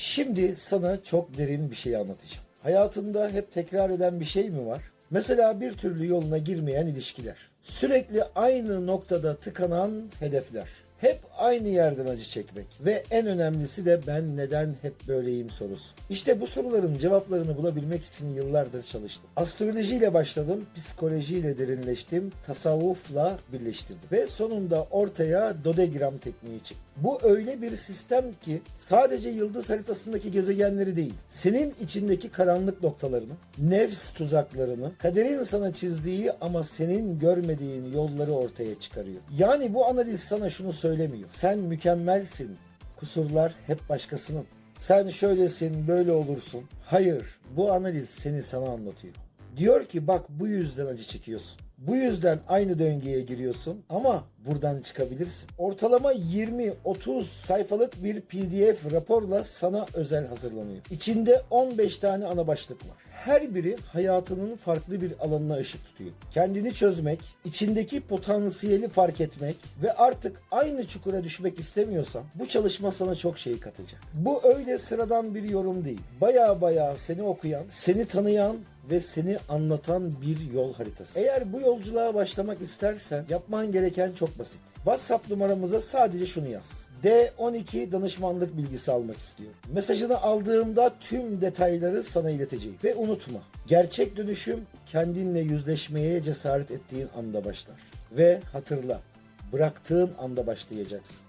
Şimdi sana çok derin bir şey anlatacağım. Hayatında hep tekrar eden bir şey mi var? Mesela bir türlü yoluna girmeyen ilişkiler. Sürekli aynı noktada tıkanan hedefler. Hep aynı yerden acı çekmek ve en önemlisi de ben neden hep böyleyim sorusu. İşte bu soruların cevaplarını bulabilmek için yıllardır çalıştım. Astrolojiyle başladım, psikolojiyle derinleştim, tasavvufla birleştirdim ve sonunda ortaya dodegram tekniği çıktı. Bu öyle bir sistem ki sadece yıldız haritasındaki gezegenleri değil, senin içindeki karanlık noktalarını, nefs tuzaklarını, kaderin sana çizdiği ama senin görmediğin yolları ortaya çıkarıyor. Yani bu analiz sana şunu söylemiyor. Sen mükemmelsin. Kusurlar hep başkasının. Sen şöylesin, böyle olursun. Hayır, bu analiz seni sana anlatıyor. Diyor ki bak bu yüzden acı çekiyorsun. Bu yüzden aynı döngüye giriyorsun ama buradan çıkabilirsin. Ortalama 20-30 sayfalık bir PDF raporla sana özel hazırlanıyor. İçinde 15 tane ana başlık var. Her biri hayatının farklı bir alanına ışık tutuyor. Kendini çözmek, içindeki potansiyeli fark etmek ve artık aynı çukura düşmek istemiyorsan bu çalışma sana çok şey katacak. Bu öyle sıradan bir yorum değil. Baya baya seni okuyan, seni tanıyan ve seni anlatan bir yol haritası. Eğer bu yolculuğa başlamak istersen yapman gereken çok basit. WhatsApp numaramıza sadece şunu yaz. D12 danışmanlık bilgisi almak istiyorum. Mesajını aldığımda tüm detayları sana ileteceğim. Ve unutma, gerçek dönüşüm kendinle yüzleşmeye cesaret ettiğin anda başlar. Ve hatırla, bıraktığın anda başlayacaksın.